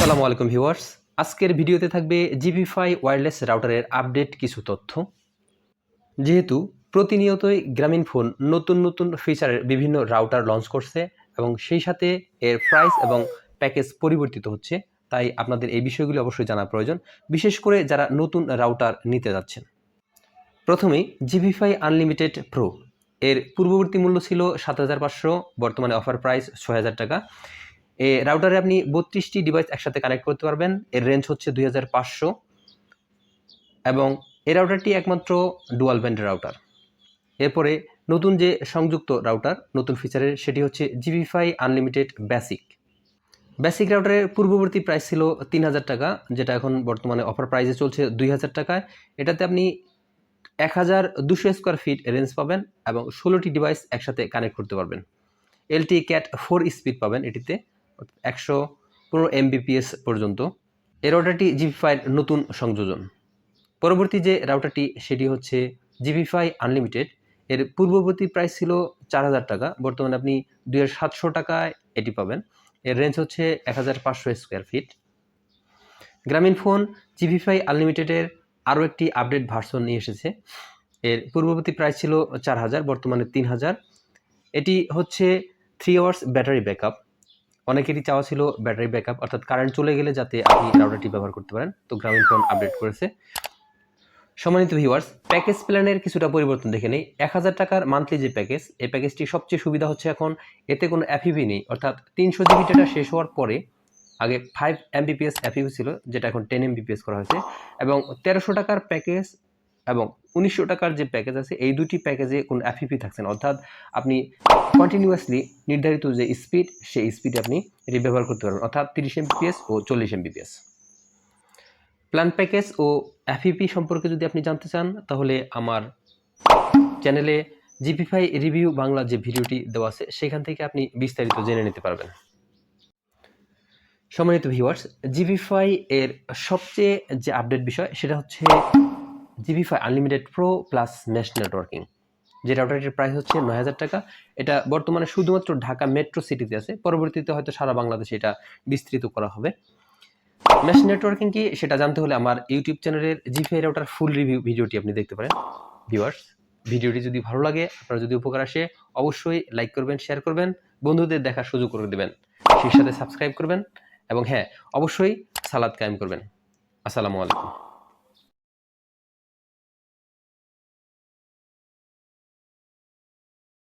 আসসালামু আলাইকুম ভিউয়ার্স। আজকের ভিডিওতে থাকবে জিবিফাই ওয়্যারলেস রাউটারের আপডেট কিছু তথ্য। যেহেতু প্রতিনিয়তই গ্রামীণ ফোন নতুন নতুন ফিচারের বিভিন্ন রাউটার লঞ্চ করছে এবং সেই সাথে এর প্রাইস এবং প্যাকেজ পরিবর্তিত হচ্ছে, তাই আপনাদের এই বিষয়গুলি অবশ্যই জানা প্রয়োজন, বিশেষ করে যারা নতুন রাউটার নিতে যাচ্ছেন। প্রথমেই জিবিফাই আনলিমিটেড প্রো এর পূর্ববর্তী মূল্য ছিল সাত হাজার পাঁচশো, বর্তমানে অফার প্রাইস ছয় হাজার টাকা। এ রাউটারে আপনি বত্রিশটি ডিভাইস একসাথে কানেক্ট করতে পারবেন। এর রেঞ্জ হচ্ছে দুই হাজার পাঁচশো। এবং এই রাউটারটি একমাত্র ডুয়াল ব্যান্ড রাউটার এরপরে নতুন যে সংযুক্ত রাউটার নতুন ফিচারের সেটি হচ্ছে জিবিফাই আনলিমিটেড বেসিক বেসিক রাউটারের পূর্ববর্তী প্রাইস ছিল তিন হাজার টাকা, যেটা এখন বর্তমানে অফার প্রাইসে চলছে দুই হাজার টাকায়। এটাতে আপনি এক হাজার দুশো স্কোয়ার ফিট রেঞ্জ পাবেন এবং ষোলোটি ডিভাইস একসাথে কানেক্ট করতে পারবেন। এলটি ক্যাট ফোর স্পিড পাবেন এটিতে। একশো পনেরো এমবিপিএস পর্যন্ত। এই রাউটারটি জিবিফাইয়ের নতুন সংযোজন। পরবর্তী যে রাউটারটি সেটি হচ্ছে জিবিফাই আনলিমিটেড এর পূর্ববর্তী প্রাইস ছিল চার হাজার টাকা। বর্তমানে আপনি দুই হাজার সাতশো টাকায় এটি পাবেন। এর রেঞ্জ হচ্ছে এক হাজার পাঁচশো স্কোয়ার ফিট গ্রামীণ ফোন জিবিফাই আনলিমিটেডের আরও একটি আপডেট ভার্সন নিয়ে এসেছে। এর পূর্ববর্তী প্রাইস ছিল চার হাজার, বর্তমানে তিন হাজার। এটি হচ্ছে থ্রি আওয়ার্স ব্যাটারি ব্যাকআপ অনেকেরই চাওয়া ছিল ব্যাটারি ব্যাকআপ, অর্থাৎ কারেন্ট চলে গেলে যাতে আপনি রাউটারটি ব্যবহার করতে পারেন। তো গ্রামীণ ফোন আপডেট করেছে। সম্মানিত ভিউয়ার্স প্যাকেজ প্ল্যানের কিছুটা পরিবর্তন দেখে নেই। এক হাজার টাকার মান্থলি যে প্যাকেজ এই প্যাকেজটি সবচেয়ে সুবিধা হচ্ছে এখন এতে কোনো অ্যাফিভি নেই, অর্থাৎ তিনশো জিবি ডেটা শেষ হওয়ার পরে আগে ফাইভ এমবিপিএস অ্যাফিভি ছিল, যেটা এখন টেন এমবিপিএস করা হয়েছে। এবং তেরোশো টাকার প্যাকেজ এবং উনিশশো টাকার যে প্যাকেজ আছে, এই দুটি প্যাকেজে কোনো অ্যাফিপি থাকছে না। অর্থাৎ আপনি কন্টিনিউয়াসলি নির্ধারিত যে স্পিড সেই স্পিড আপনি এটি ব্যবহার করতে পারবেন। অর্থাৎ তিরিশ এমবিপিএস ও চল্লিশ এমবিপিএস প্ল্যান প্যাকেজ ও অ্যাফিপি সম্পর্কে যদি আপনি জানতে চান, তাহলে আমার চ্যানেলে জিপিফাই রিভিউ বাংলা যে ভিডিওটি দেওয়া আছে, সেখান থেকে আপনি বিস্তারিত জেনে নিতে পারবেন। সম্মানিত ভিউয়ার্স জিপিফাই এর সবচেয়ে যে আপডেট বিষয়, সেটা হচ্ছে জিবিফাই unlimited pro plus mesh networking, যে রাউটারটির প্রাইস হচ্ছে নয় হাজার টাকা। এটা বর্তমানে শুধুমাত্র ঢাকা মেট্রো সিটিতে আছে, পরবর্তীতে হয়তো সারা বাংলাদেশে এটা বিস্তৃত করা হবে। ম্যাশ নেটওয়ার্কিং কি, সেটা জানতে হলে আমার ইউটিউব চ্যানেলের জিপিআই রাউটার ফুল রিভিউ ভিডিওটি আপনি দেখতে পারেন। ভিউয়ার্স ভিডিওটি যদি ভালো লাগে, আপনার যদি উপকার আসে, অবশ্যই লাইক করবেন শেয়ার করবেন, বন্ধুদের দেখার সুযোগ করে দেবেন। সেই সাথে সাবস্ক্রাইব করবেন এবং হ্যাঁ অবশ্যই সালাদ কায়েম করবেন। আসসালামু আলাইকুম।